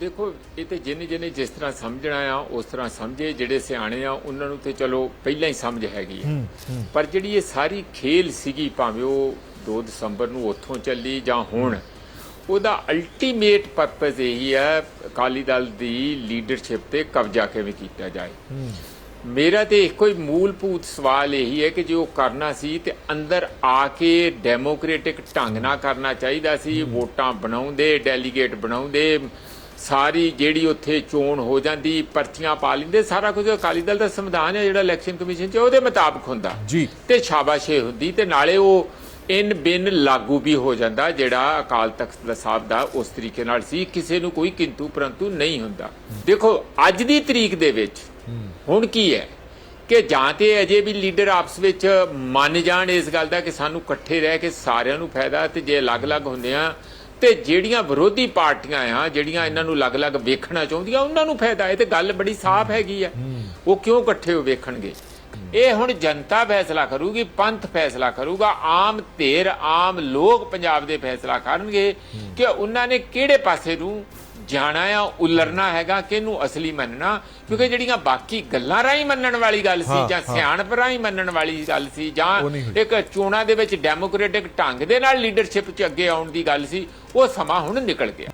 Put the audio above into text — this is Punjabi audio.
ਦੇਖੋ ਇਹ ਤੇ ਜਿੰਨੇ ਜਿੰਨੇ ਜਿਸ ਤਰ੍ਹਾਂ ਸਮਝਣਾ ਆ ਉਸ ਤਰ੍ਹਾਂ ਸਮਝੇ ਜਿਹੜੇ ਸਿਆਣੇ ਆ ਉਹਨਾਂ ਨੂੰ ਤੇ ਚਲੋ ਪਹਿਲਾਂ ਹੀ ਸਮਝ ਹੈਗੀ ਆ। ਪਰ ਜਿਹੜੀ ਇਹ ਸਾਰੀ ਖੇਲ ਸੀਗੀ ਭਾਵੇਂ ਉਹ 2 ਦਸੰਬਰ ਨੂੰ ਉੱਥੋਂ ਚੱਲੀ ਜਾਂ ਹੁਣ ਉਹਦਾ ਅਲਟੀਮੇਟ ਪਰਪਸ ਇਹੀ ਹੈ ਅਕਾਲੀ ਦਲ ਦੀ ਲੀਡਰਸ਼ਿਪ ਤੇ ਕਬਜ਼ਾ ਕਿਵੇਂ ਕੀਤਾ ਜਾਏ। ਮੇਰਾ ਤੇ ਇੱਕੋ ਹੀ ਮੂਲਭੂਤ ਸਵਾਲ ਇਹੀ ਹੈ ਕਿ ਜੇ ਉਹ ਕਰਨਾ ਸੀ ਤੇ ਅੰਦਰ ਆ ਕੇ ਡੈਮੋਕ੍ਰੈਟਿਕ ਢੰਗ ਨਾਲ ਕਰਨਾ ਚਾਹੀਦਾ ਸੀ ਵੋਟਾਂ ਬਣਾਉਂਦੇ ਡੈਲੀਗੇਟ ਬਣਾਉਂਦੇ ਸਾਰੀ ਜਿਹੜੀ ਉੱਥੇ ਚੋਣ ਹੋ ਜਾਂਦੀ ਪਰਚੀਆਂ ਪਾ ਲੈਂਦੇ ਸਾਰਾ ਕੁਝ ਅਕਾਲੀ ਦਲ ਦਾ ਸੰਵਿਧਾਨ ਹੈ ਜਿਹੜਾ ਇਲੈਕਸ਼ਨ ਕਮਿਸ਼ਨ ਚ ਉਹਦੇ ਮੁਤਾਬਕ ਹੁੰਦਾ। ਜੀ। ਤੇ ਸ਼ਾਬਾਸ਼ੇ ਹੁੰਦੀ ਤੇ ਨਾਲੇ ਉਹ ਇਨ ਬਿਨ ਲਾਗੂ ਵੀ ਹੋ ਜਾਂਦਾ ਜਿਹੜਾ ਅਕਾਲ ਤਖਤ ਦਾ ਸਾਹਿਬ ਦਾ ਉਸ ਤਰੀਕੇ ਨਾਲ ਸੀ ਕਿਸੇ ਨੂੰ ਕੋਈ ਕਿੰਤੂ ਪਰੰਤੂ ਨਹੀਂ ਹੁੰਦਾ। ਦੇਖੋ ਅੱਜ ਦੀ ਤਰੀਕ ਦੇ ਵਿੱਚ ਹੁਣ ਕੀ ਹੈ ਕਿ ਜਾਂ ਤੇ ਅਜੇ ਵੀ ਲੀਡਰ ਆਪਸ ਵਿੱਚ ਮੰਨ ਜਾਣ ਇਸ ਗੱਲ ਦਾ ਕਿ ਸਾਨੂੰ ਇਕੱਠੇ ਰਹਿ ਕੇ ਸਾਰਿਆਂ ਨੂੰ ਫਾਇਦਾ ਤੇ ਜੇ ਅਲੱਗ-ਅਲੱਗ ਹੁੰਦੇ ਆ ਤੇ ਜਿਹੜੀਆਂ ਵਿਰੋਧੀ ਪਾਰਟੀਆਂ ਆ ਜਿਹੜੀਆਂ ਇਹਨਾਂ ਨੂੰ ਅਲੱਗ-ਅਲੱਗ ਵੇਖਣਾ ਚਾਹੁੰਦੀਆਂ ਉਹਨਾਂ ਨੂੰ ਫਾਇਦਾ। ਹੈ ਤੇ ਗੱਲ ਬੜੀ ਸਾਫ਼ ਹੈਗੀ ਆ। ਉਹ ਕਿਉਂ ਇਕੱਠੇ ਹੋ ਵੇਖਣਗੇ? ਇਹ ਹੁਣ ਜਨਤਾ ਫੈਸਲਾ ਕਰੂਗੀ ਪੰਥ ਫੈਸਲਾ ਕਰੂਗਾ ਆਮ ਧੇਰ ਆਮ ਲੋਕ ਪੰਜਾਬ ਦੇ ਫੈਸਲਾ ਕਰਨਗੇ ਕਿ ਉਹਨਾਂ ਨੇ ਕਿਹੜੇ ਪਾਸੇ ਨੂੰ ਜਾਣਾ ਆ ਉਲਰਨਾ ਹੈਗਾ ਕਿਹਨੂੰ ਅਸਲੀ ਮੰਨਣਾ ਕਿਉਂਕਿ ਜਿਹੜੀਆਂ ਬਾਕੀ ਗੱਲਾਂ ਰਾਹੀਂ ਮੰਨਣ ਵਾਲੀ ਗੱਲ ਸੀ ਜਾਂ। ਸਿਆਣਪ ਰਾਹੀਂ ਮੰਨਣ ਵਾਲੀ ਗੱਲ ਸੀ ਜਾਂ। ਇੱਕ ਚੋਣਾਂ ਦੇ ਵਿੱਚ ਡੈਮੋਕ੍ਰੈਟਿਕ ਢੰਗ ਦੇ ਨਾਲ ਲੀਡਰਸ਼ਿਪ 'ਚ ਅੱਗੇ ਆਉਣ ਦੀ ਗੱਲ ਸੀ ਉਹ ਸਮਾਂ ਹੁਣ ਨਿਕਲ ਗਿਆ